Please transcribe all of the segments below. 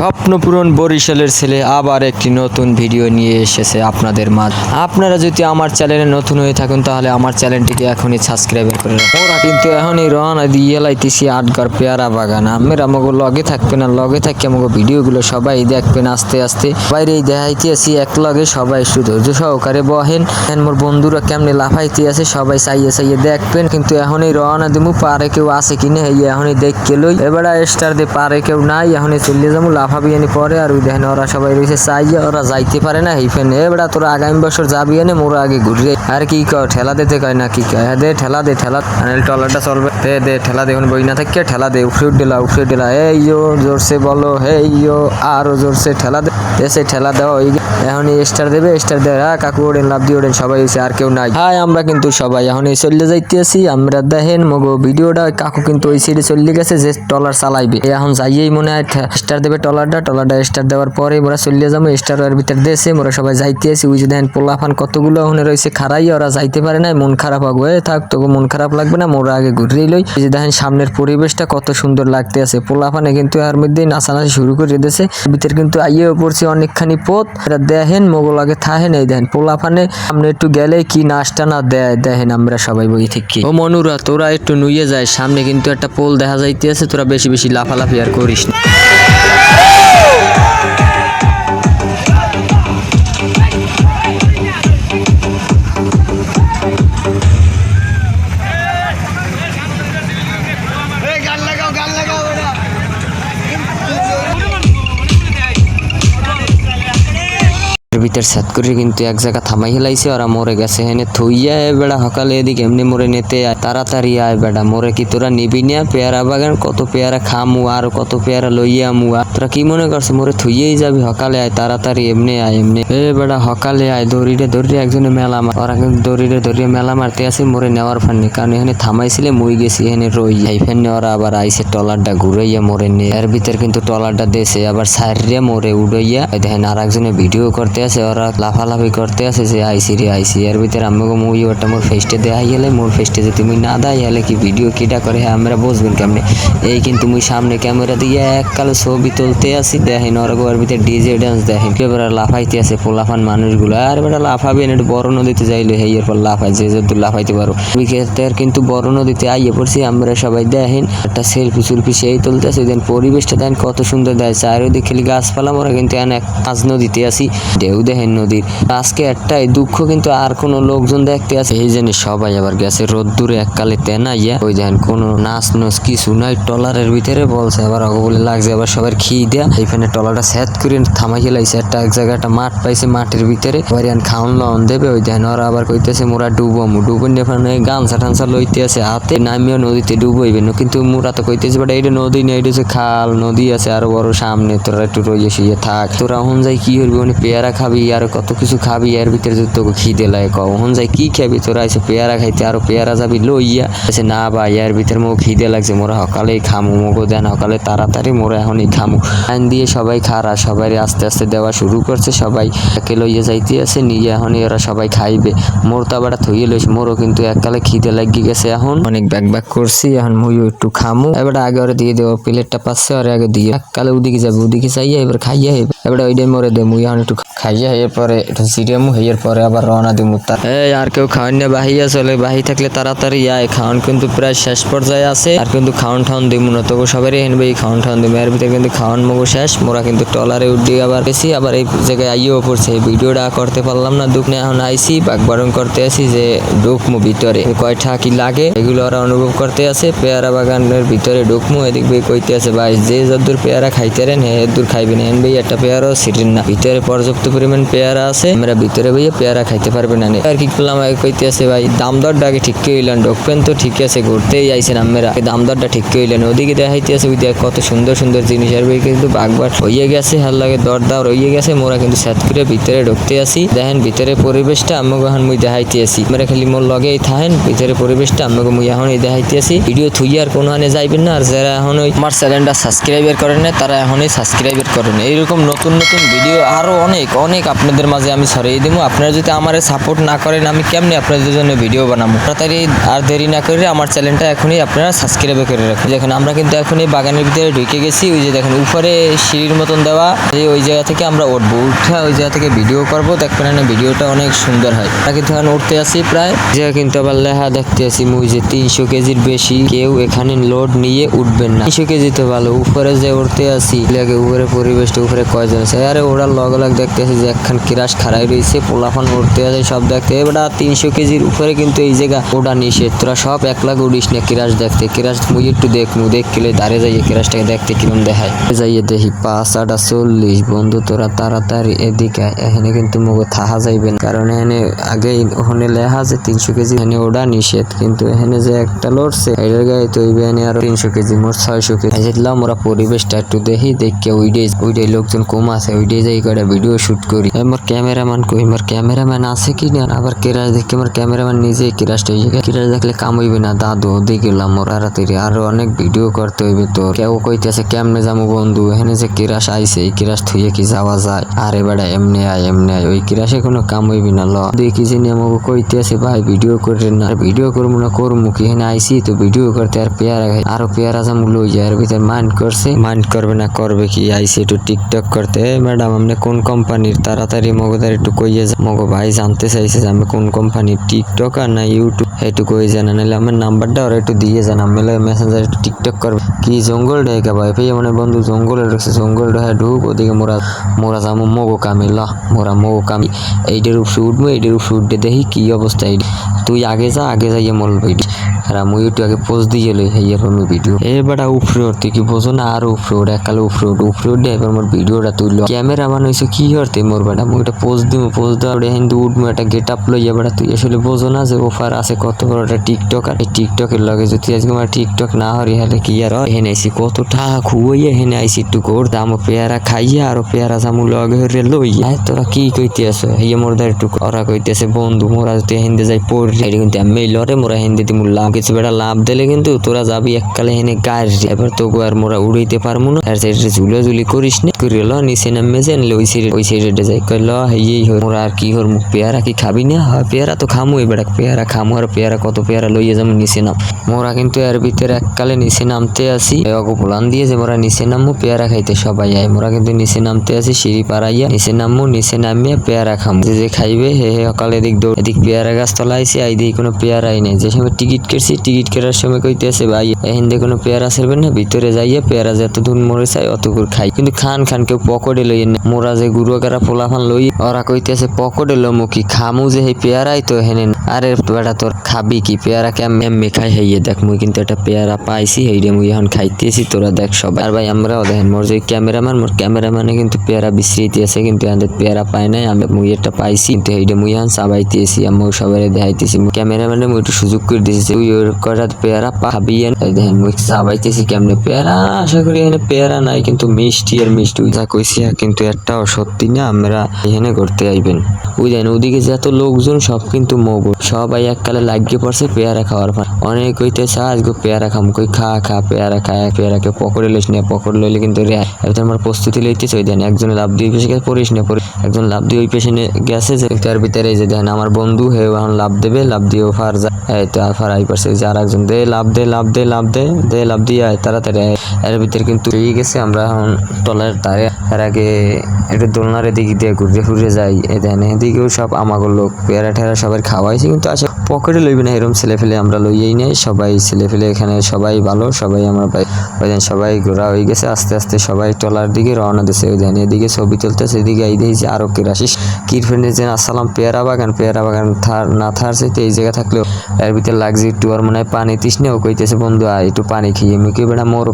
স্বপ্নপূরণ বরিশালের ছেলে আবার একটি নতুন ভিডিও নিয়ে এসেছে আপনাদের মাঝ। আপনারা যদি আমার চ্যানেলে নতুন হয়ে থাকুন, তাহলে আমার চ্যানেলটিকে এখনই সাবস্ক্রাইব করে রাখুন। ওরা কিন্তু এখনই রওনা দিয়ে লাইতেছি আটগার পেয়ারা বাগান। আমের আমাকে লগে থাকবে না লগে থাকি আমাকে ভিডিওগুলো সবাই দেখবেন আস্তে আস্তে। বাইরে দেখাইতে আছি এক লগে সবাই ধৈর্য সহকারে বহেন। মোর বন্ধুরা কেমনে লাফাইতে আছে, সবাই চাইয়ে চাইয়ে দেখবেন। কিন্তু এখনই রওনা দিমু, পারে কেউ আছে কিনা এখনই দেখকে লই। এবারে স্টার দিয়ে পারে কেউ নাই, এখনই চলে যাব লাফাবি এনে পরে আর ওই দেখেন ওরা সবাই রয়েছে। চাইয়ে ওরা যাইতে পারে না এইফেন এবারে তোরা আগামী বছর যাবি এনে মোরা আগে ঘুরে। আর কি কয়, ঠেলা দিতে কয় না, কি কয়? হ্যাঁ দে, ঠেলা দে, ঠেলা। টলারটা চলবে। দে দে, ঠেলা দে বই না থাকে ঠেলা দে, উফরে দিলা উফরে দিলা। এই ইয়ো জোরসে বলো হে ইয়ো আরও জোরসে ঠেলা দে। এসে ঠেলা দেওয়া ওই এখন স্টার দেবে স্টার দেয় হ্যাঁ কাকু ওড়েন লাভ দিয়ে ওড়েন, সবাই হয়েছে আর কেউ নাই। হাই আমরা কিন্তু সবাই এখন এই চলে যাইতে আছি। আমরা দেখেন, মগো ভিডিওটা, কাকু কিন্তু ওই সাইডে চলে গেছে যে টলার চালাইবে। এখন যাইয়েই মনে হয় স্টার দেবে টলারটা টলারটা স্টার দেওয়ার পরে মোরা চলে যাব স্টার এর ভিতর দেশে। মোরা সবাই যাইতে আছি ওই যে দেখেন পোলাফান কতগুলো ওখানে রয়েছে। খারাই ওরা যাইতে পারে না। মন খারাপ এ থাক, তবু মন খারাপ লাগবে না। মোরা আগে ঘুরেই লই। যে দেখেন সামনের পরিবেশটা কত সুন্দর লাগতে আছে। পোলাফানে কিন্তু এর মধ্যে নাচানাচি শুরু করে দিয়েছে। ভিতর কিন্তু আইয়েও পড়ছে অনেকখানি পথ। এটা দেখেন, মোগল আগে থাহেন। এই দেখেন পোলাফানে সামনে একটু গেলে কি নাচটা না দেয়। দেখেন আমরা সবাই বই থেকে। ও মনুরা, তোরা একটু নুয়ে যায় সামনে কিন্তু একটা পোল দেখা যাইতে আছে তোরা বেশি বেশি লাফালাফি আর করিস না। ভিতর সাত করে কিন্তু এক জায়গা থামাই হেলাইছে, ওরা মরে গেছে। হেনে থইয়া বেড়া সকালে এদিকে এমনি মরে নেতে তাড়াতাড়ি আয় বেড়া। মরে কি তোরা নিবি না? পেয়ারা বাগান, কত পেয়ারা খামু আর কত পেয়ারা লইয়া মুয়া তোরা কি মনে করছে? মরে থইয়েই যাবি সকালে আয়, তাড়াতাড়ি এমনি আয়, এমনি। এ বেড়া সকালে আয়, দড়িরে দড়িরে একজনে মেলা মার। ওরা কিন্তু দড়িরে দড়িয়ে মেলা মারতে আছে মরে নেওয়ার ফান্নি কারণ এখানে থামাইছিলে, মুই গেছি, এখানে রই এই ফেনে ওরা আবার আইসে টলারটা ঘুরাইয়া মরে নিয়ে এর ভিতর কিন্তু টলারটা দেশে, আবার সাইরিয়া মরে উড়াইয়া দেখেন আর একজনে ভিডিও করতে আছে ওরা লাফালাফি করতে আছে যে আইসি রে, আইসি। এর ভিতরে আমাকে মুই ওটা মোর ফেস্টে দেখাই গেলে, মোর ফেস্টে যে তুমি না দেয় হলে কি ভিডিও কিটা করে? হ্যাঁ আমরা বুঝবেন কেমনে। এই কিন্তু মুই সামনে ক্যামেরা দিয়ে এককালে ছবি তুলতে আসি দেখেন ওরা গোয়ার ভিতরে ডিজে ডান্স দেখেন। এবার লাফাইতে আছে পোলাফান মানুষগুলো। আর বেটা লাফাবেন একটু বড় নদীতে যাইলো হেই, এরপর লাফাই যে যদি লাফাইতে পারো। উইকেটের কিন্তু বড় নদীতে আইয়ে পড়ছি, আমরা সবাই দেখেন, একটা সেলফি সুলফি সেই তুলতে আসি দেন পরিবেশটা দেন কত সুন্দর দেয় চারিদিকে খেলি গাছপালা মোরা কিন্তু এক মাঝ নদীতে আছি। ঢেউ দেখেন নদীর আজকে একটাই দুঃখ, কিন্তু আর কোনো লোকজন দেখতে আছে। এই জন্য সবাই আবার গেছে রোদ্দুরে এককালে তেনা ইয়া ওই দেখেন, কোনো নাচ নচ কিছু নাই। টলারের ভিতরে বলছে, আবার অগো বলে লাগছে, আবার সবার খি দেয়া। এইখানে টলারটা সেট করে থামাই গেলাইছে একটা এক জায়গায় একটা মাঠ পাইছে মাঠের ভিতরে। এবার ইয়ান খাওন লন দেবে। ওই দেখেন, ওরা আবার কইতেছে, মোরা ডুবো, মু ডুবো নিয়ে গামছা টামছা লইতে আছে, হাতে নামিও নদীতে ডুবইবে কিন্তু মোরা তো কইতেছে, বাট এইটা নদী নেই এটা খাল, নদী আছে আরও বড় সামনে। তোরা একটু শুয়ে থাক। তোরা হন যাই, কি করবি? মানে পেয়ারা খাবি আর কত কিছু খাবি, এর ভিতরে যদি তোকে খিদে লাগে কও। হন যাই কি খাবি, তোরা এসে পেয়ারা খাইতে, আরও পেয়ারা যাবি, লইয়া। এসে না ভাই, এর ভিতরে মো খিদে লাগছে, মোরা সকালেই খামু, মোগো দেন, সকালে তাড়াতাড়ি মোরা এখনই খামু। আইন দিয়ে সবাই খারা, সবাই আস্তে আস্তে দেওয়া শুরু করছে, সবাই একে লইয়া যাইতে আছে, নিয়ে এখন এরা সবাই খাইবে। মোর তো আবার থইয়ে লইছে, মোরও কিন্তু এককালে খিদে লাগি গেছে এখন। অনেক ব্যাগ ব্যাগ করছি, এখন মুইও একটু খামু। এবার আগে ওরা দিয়ে দেবো, প্লেটটা পাচ্ছে আর আগে দিয়ে। এককালে ওদিকে যাবে, ওদিকে চাইয়া এবার খাইয়া এবার ওইটাই মরে দে, মুই এখন একটু খাইয়া এর পরে সিরিয়ামু হেয়ের পরে আবার রওনা দিমু তার। আর কেউ খাওয়ান না, বাহিয়া চলে বাহি থাকলে তাড়াতাড়ি আয়। খাওয়ান কিন্তু প্রায় শেষ পর্যায়ে আছে, আর কিন্তু খাওয়ান ঠাউন দিমু না, তবু সবারই হেনবে এই খাওয়ান ঠাউন দিমু। এর ভিতরে কিন্তু খাওয়ান মগু শেষ, মোরা কিন্তু টলারে উঠি আবার বেশি আবার এই জায়গায় আইয়েও পড়ছে। এই ভিডিওটা করতে পারলাম না, দুঃখ এখন আইসি বাগবারণ করতে আসি যে ঢুকমু ভিতরে। কয়টা কি লাগে, এগুলো ওরা অনুভব করতে আছে, পেয়ারা বাগানের ভিতরে ঢুকমু এদিক বই কইতে আছে, ভাই, যে যদ্দূর পেয়ারা খাইতেরেন হে দূর খাইবেন এন ভাই, একটা পেয়ারাও সিটেন না। ভিতরে পর্যাপ্ত পরিমাণ পেয়ারা আছে? আমরা ভিতরে বইয়ে পেয়ারা খাইতে পারবে না আর কি করলাম কইতে আছে ভাই, দাম দরটা আগে ঠিক হইলেন ঢুকবেন তো ঠিক আছে, ঘুরতেই আইছেন আমরা দাম দরটা ঠিক হইলেন ওদিকে দেখাইতে আছে ওই কত সুন্দর সুন্দর জিনিস। আর কিন্তু বাগবার হইয়ে গেছে হার লাগে দর দাও, রইয়ে গেছে। মোরা কিন্তু সাত করে ভিতরে ঢুকতে আসি দেখেন, ভিতরে পরিবেশটা আমাকে এখন মুই দেখাইতে আসি আমরা খালি মোর লগেই থাকেন ভিতরে পরিবেশটা আমাকে মুই এখন দেখাইতে আসি ভিডিও থুই আর কোনো হানে যাইবেন না। আর যারা এখন ওই আমার চ্যানেলটা সাবস্ক্রাইবার করেন না, তারা এখনই সাবস্ক্রাইবার করেন। এইরকম নতুন নতুন ভিডিও আরও অনেক অনেক আপনাদের মাঝে আমি ছড়িয়ে দিব আপনারা যদি আমার সাপোর্ট না করেন, আমি কেমনি আপনাদের জন্য ভিডিও বানাবো তাড়াতাড়ি আর দেরি না করে আমার চ্যানেলটা এখনই আপনারা সাবস্ক্রাইব করে রাখুন। দেখেন, আমরা কিন্তু এখন এই বাগানের ভিতরে ঢুকে গেছি। ওই যে দেখেন, উপরে সিঁড়ির মতন দেওয়া। ওই জায়গা থেকে আমরা উঠবো। উঠে ওই জায়গা থেকে ভিডিও করব। দেখবেন ভিডিওটা অনেক সুন্দর হয়। আমরা কিন্তু এখন উঠতে আসি প্রায়। যে কিন্তু আবার লেখা দেখতে আসি মুই যে তিনশো কেজির বেশি, কেউ এখানে লোড নিয়ে উঠবেন না। তিনশো কেজি তো ভালো। উপরে যে উঠতে আসি লাগে উপরে পরিবেশটা, উপরে কয়জন আছে? আরে ওরা লগ লগ দেখতে আসি যে একখান কিরাস খাড়াই রয়েছে পোলাফান উঠতে আছে, সব দেখতে। এবার তিনশো কেজির উপরে কিন্তু এই জায়গা ওটা নিষেধ। তোরা সব এক লাখ উড়িস না কিরাস দেখতে। কিরাস মুই একটু দেখ মু দেখলে দাঁড়ে যাইয়ে কিরাসটাকে দেখতে কিরম দেখায়। যাইয়ে দেখি, পাঁচ আটা চল্লিশ। বন্ধু, তোরা তাড়াতাড়ি এদিকে। এখানে কিন্তু মুগো থাহা যাইবে না। কারণ এখানে আগে ওখানে লেখা আছে তিনশো কেজি। এখানে ওটা নিষেধ। কিন্তু এখানে যে একটা লড়ছে, এটার গায়ে তো ওই এখানে আরও তিনশো কেজি, মোট ছয়শো কেজি। যেতলাম ওরা পরিবেশটা একটু দেখি, দেখে ওইটাই ওইটাই লোকজন কম আছে ওইটাই যাই করে ভিডিও শুট করি। আমার ক্যামেরাম্যান কই? আমার ক্যামেরাম্যান আছে কি না? আবার কেরাস দেখে আমার ক্যামেরাম্যান নিজেই কিরাসটা এই জায়গায় কিরাস দেখলে কাম হইবে না, দাদু, ওদিকে গেলাম ওর তাড়াতাড়ি। আরও অনেক ভিডিও করতে হইবে তো কেউ কইতেছে, কেমনে যাব বন্ধু? এখানে যে কিরাস আইছে, এই কিরাস থুয়ে কি যাওয়া যায়? আরে বেটা এমনি আয় এমনি আয়। ওই কিরাসে কোনো কাম হইবি না, ল। দেখি যে আমাকে কইতেছে, ভাই, ভিডিও করে না। আর ভিডিও করব না করব কি? এখানে আইসি তো ভিডিও করতে আর পেয়ারা আরও পেয়ারা যাম লই যায়। এর ভিতরে মাইন্ড করছে। মাইন্ড করবে না, করবে কি? আইসি একটু টিকটক করতে। ম্যাডাম আপনি কোন কোম্পানির তাড়াতাড়ি মগদার একটু কইয়ে যা। মগো ভাই জানতে চাইছে যে আমি কোন কোম্পানির টিকটক আর না ইউটিউব একটু কই জানা নাহলে আমার নাম্বারটা ওরা একটু দিয়ে যান। আমি মেসেঞ্জার একটু টিকটক করবে। কি জঙ্গল ঢেকে ভাই? ভাই মানে বন্ধু জঙ্গলে ঢুকছে। জঙ্গল ঢাকা ঢুক, ওদিকে মোরা মোরা যাব মগো কামি। ল, মোরা মগো কামি। এইটার উপরে উঠবো, এইটার উপরে উঠে দেখি কি অবস্থা এই তুই আগে যা, আগে যাইয়ে মল ভিডিও। আর আমি একটু আগে পোজ দিয়ে লই হাইয়া আমি ভিডিও। এ বেটা উপরে উঠতে কি বোঝো না, আর উপরে ওঠে একালে উপরে উঠ। উপরে উঠে এবার মোর ভিডিওটা তুললো। ক্যামেরা হয়েছে কি করতে মোর বেটা, মুই এটা পোজ দিব পোজ দেওয়া হিন্দু উঠবো একটা গেট আপ লইয়া বেটা। তুই আসলে বোঝো না যে অফার আছে কত বড় একটা টিকটক আর এই টিকটকের লগে যদি আজকে আমার টিকটক না হরি হলে কি আর? এখানে আইসি কত টাকা খুয়াইয়া এখানে আইসি একটু গোর দাম পেয়ারা খাইয়া, আর পেয়ারা জামু লগে হরে লইয়া। তোরা কি কইতে আছো হিয়া মোর দ্বার একটু ওরা কইতেছে, বন্ধু, মোরা যদি হিন্দে যাই পড়ি, এটা কিন্তু আমি লরে মোরা হিন্দি দিমু লাভ। কিছু বেটা লাভ দিলে কিন্তু তোরা যাবি এককালে হেনে গায়ের এবার তো আর মোরা উড়াইতে পারব না। আর সাইডে ঝুলাঝুলি করিস না। করে ল, নিচে নামে যান ওই সাইডে ওই সাইডে যাই কই ল হেই, মোরা আর কি হর মুখ পেয়ারা কি খাবি না? হয়, পেয়ারা তো খামু বেটা পেয়ারা খামু আর পেয়ারা কত পেয়ারা লইয়া যাব নিচে নাম। মোরা কিন্তু এর ভিতরে এককালে নিচে নামতে আসি অগো দিয়ে যে মোরা নিচে নামু পেয়ারা খাইতে সবাই আয়। মোরা কিন্তু নিচে নামতে আসি সিঁড়ি পাড়াইয়া নিচে নামু নিচে নামিয়ে পেয়ারা খামু। যে যে খাইবে, হে হে সকালে এদিক দৌড়, এদিক পেয়ারা গাছ তলা আইসি আই দিয়ে কোনো পেয়ারাই নেই। যে সময় টিকিট কেটছি, টিকিট কেটার সময় কইতেছে, ভাই এখান দিয়ে কোনো পেয়ারা সেরবেন না, ভিতরে যাইয়া পেয়ারা যত দূর মরে চাই অত খাই। কিন্তু খান খান কেউ পকড়ে লই না। মোরা যে গুরু কারা পোলাফান লই ওরা কইতেছে, পকড়ে লো মুখি খামু যে এই পেয়ারাই তো হেনে আরে বেটা, তোর খাবি কি? পেয়ারা কে এমনি খাই? হইয়ে দেখ, মুই কিন্তু একটা পেয়ারা পাইছি, হেইডে মুই এখন খাইতেছি, তোরা দেখ সবাই। আর ভাই, আমরাও দেখেন, মোর যে ক্যামেরাম্যান, মোর ক্যামেরাম্যানে কিন্তু পেয়ারা বিস্মৃতি আছে, কিন্তু আমাদের পেয়ারা পাই নাই, আমি মুই একটা পাইছি, কিন্তু হেইডে মুই এখন চাবাইতেছি আমি সবাই দেখাইতেছি। ক্যামেরাম্যানে মুই একটু সুযোগ করে দিয়েছি তুই ওর কটা পেয়ারা পাবি দেখেন, মুই চাবাইতেছি কেমনে? পেয়ারা, আশা করি এখানে পেয়ারা নাই, কিন্তু মিষ্টি আর মিষ্টি। যা কইছি, কিন্তু একটাও সত্যি না, আমরা এখানে করতে ওই দেখেন ওদিকে যত লোকজন, সব কিন্তু মগো সবাই এককালে লাগিয়ে পড়ছে পেয়ারা খাওয়ার পর। অনেক কইতেছে আজকে পেয়ারা খাম। কই, খা খা, পেয়ারা খায় পেয়ারাকে পকড়ে লইস না, পকড় লইলে কিন্তু রে, এবার আমার প্রস্তুতি লইতেছে। ওই দেন, একজন লাভ দিয়ে পেশে গেছে পড়িস না পড়ি একজন লাভ দিয়ে ওই পেছনে গেছে যে, তার ভিতরে যে দেখেন আমার বন্ধু, হে এখন লাভ দেবে লাভ দিয়ে ফার যায়। এই তো ফার আই পারছে যে আর একজন দে লাভ দে লাভ দে লাভ দে দে লাভ দিয়ে আয়, তাড়াতাড়ি। এর ভিতরে কিন্তু গেছে, আমরা এখন টলার তারে এর আগে একটু দোলনার এদিকে দিয়ে ঘুরে ঘুরে যাই এ দেন এদিকেও সব আমাগো লোক, পেয়ারা টেয়ারা সবাই খাওয়াইছে, কিন্তু আসে পকেটে লইবে না এরকম ছেলে ফেলে আমরা লইয়েই নেই, সবাই ছেলে ফেলে এখানে সবাই ভালো, সবাই আমরা পাই ওই সবাই ঘোরা হয়ে গেছে, আস্তে আস্তে সবাই টলার দিকে রওনা দিছে ওই দেন এদিকে ছবি তুলতেছে, এদিকে এই দিয়েছে আরও কেরাসিস কির ফ্রেন্ডের যে আসসালাম, পেয়ারা বাগান পেয়ারা বাগান থার, না থার সে এই জায়গা থাকলেও এর ভিতরে লাগছে একটু আর মনে হয় পানি তৃষ্ণে ও কইতেছে, বন্ধু আয়, একটু পানি খেয়ে কি বেড়া মোর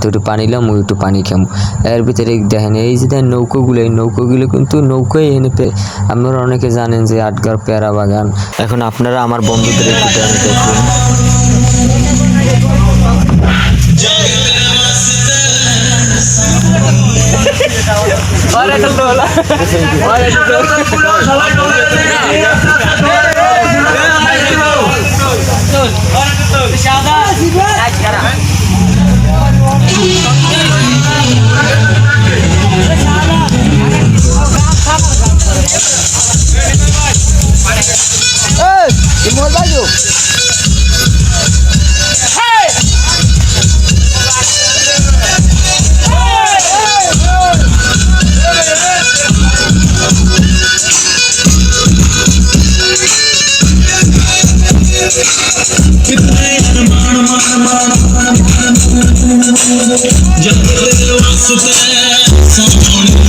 তো পানি লাম ওই একটু পানি খাম এর ভিতরে দেখেন এই যে দেখেন নৌকোগুলো এই নৌকোগুলো কিন্তু নৌকোই এনে পে আপনারা অনেকে জানেন যে আটগার পেয়ারা বাগান এখন আপনারা আমার বন্ধুদের একটু সাদা Timur a Hey! जब सुते सोने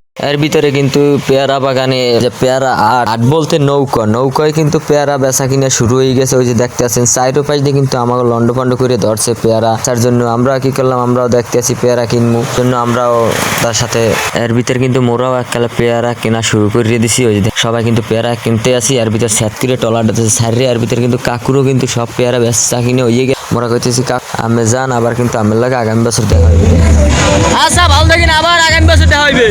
এর ভিতরে কিন্তু পেয়ারা বাগানে, যে পেয়ারা আট আট বলতে নৌকা। নৌকায় কিন্তু পেয়ারা বেচা কিনা শুরু হয়ে গেছে। ওই যে দেখতে আছেন সাইডো পাশ দিয়ে কিন্তু আমাকে লন্ড ফন্ড করে ধরছে পেয়ারা তার জন্য। আমরা কি করলাম? আমরাও দেখতে আছি পেয়ারা কিনবো। জন্য আমরাও তার সাথে, এর ভিতরে কিন্তু মোরাও এককালে পেয়ারা কেনা শুরু করে দিছি। ওই যে সবাই কিন্তু পেয়ারা কিনতে আসি। এর ভিতরে স্যাত করে টলাটা সাইডে এর ভিতরে কিন্তু কাকুরও কিন্তু সব পেয়ারা বেচা কিনে হয়ে গেছে। মোরা কইতেছি, কাক আমি যান আবার কিন্তু আমের লাগে আগামী বছর দেখা হবে আচ্ছা ভালো থাকেন, আবার আগামী বছর দেখা হইবে।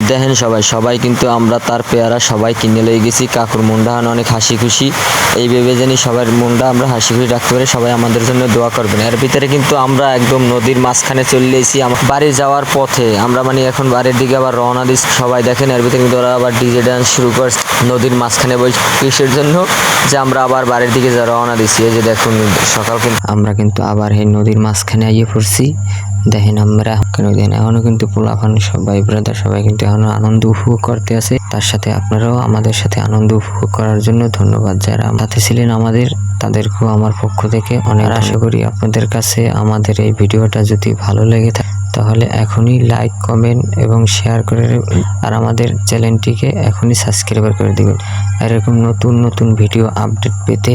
দেখেন সবাই সবাই কিন্তু আমরা তার পেয়ারা সবাই কিনে লয়ে গেছি। কাকুর মুন্ডা হন অনেক হাসি খুশি। এই ভেবে জানি সবার মনটা আমরা হাসি খুশি রাখতে পারি, সবাই আমাদের জন্য দোয়া করবেন। এর ভিতরে কিন্তু আমরা একদম নদীর মাঝখানে চলে এসেছি। বাড়ি যাওয়ার পথে আমরা মানে এখন বাড়ির দিকে আবার রওনা দিচ্ছি। সবাই দেখেন, এর ভিতরে কিন্তু ওরা আবার ডিজে ডান্স শুরু করছে নদীর মাঝখানে বই কিসের জন্য যে আমরা আবার বাড়ির দিকে রওনা দিচ্ছি। এই যে দেখুন, সকাল কিন্তু আমরা কিন্তু আবার এই নদীর মাঝখানে আইয়ে পড়ছি। দেখেন আমরা কেন দেখেন এখনও কিন্তু পোলাপান সবাই ব্রাদার সবাই কিন্তু এখনও আনন্দ উপভোগ করতে আছে। তার সাথে আপনারাও আমাদের সাথে আনন্দ উপভোগ করার জন্য ধন্যবাদ। যারা সাথে ছিলেন আমাদের, তাদেরকেও আমার পক্ষ থেকে অনেক আশা করি আপনাদের কাছে আমাদের এই ভিডিওটা যদি ভালো লেগে থাকে, তাহলে এখনই লাইক কমেন্ট এবং শেয়ার করে আর আমাদের চ্যানেলটিকে এখনই সাবস্ক্রাইব করে দেবেন। এরকম নতুন নতুন ভিডিও আপডেট পেতে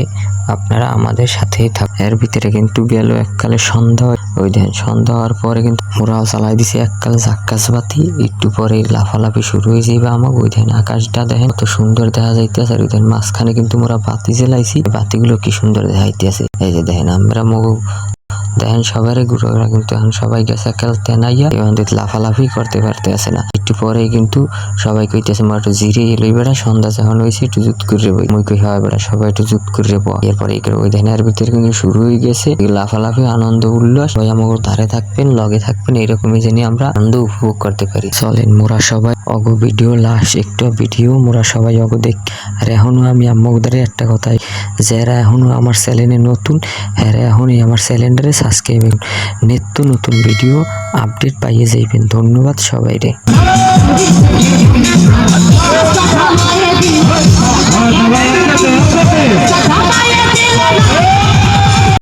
আপনারা আমাদের সাথেই থাক এর ভিতরে কিন্তু গেল এককালে সন্ধ্যা ওই দেন সন্ধ্যা হওয়ার পরে কিন্তু মোরাও চালাই দিছে এককালে জাক্কাস বাতি একটু পরে লাফালাফি শুরু হয়ে বা আমাকে ওই দেন আকাশটা দেখেন, কত সুন্দর দেখা যাইতেছে। আর ওই দেন মাঝখানে কিন্তু মোরা বাতি জ্বালাইছি। বাতিগুলো কি সুন্দর দেখাইতেছে। এই যে দেখেন, আমরা মগু দেখেন সবারই গুরুরা কিন্তু এখন সবাই গেছে খেলতে নাইয়া এবং লাফালাফি করতে পারতে আছে না। একটু পরে কিন্তু সবাই কইতেছে, মা, একটু জিরে এলই বেড়া সন্ধ্যা যখন হয়েছে একটু জুত করে বই। মুই কই হয় বেড়া সবাই একটু জুত করে বো এরপরে এই করে ওই ধ্যানের ভিতরে কিন্তু শুরু হয়ে গেছে। লাফালাফি, আনন্দ, উল্লাস, সবাই আমাকে ধারে থাকবেন, লগে থাকবেন, এরকমই জানি আমরা আনন্দ উপভোগ করতে পারি। চলেন, মোরা সবাই অগ ভিডিও লাস্ট একটু ভিডিও, মোরা সবাই অগ দেখ। আর এখনও আমি আম্মকদারে একটা কথাই, যারা এখনও আমার স্যালেনে নতুন হ্যাঁ এখনই আমার চ্যানেলটারে সাবস্ক্রাইব নিত্য নতুন ভিডিও আপডেট পাইয়ে যাইবেন। ধন্যবাদ সবাই রে Samaya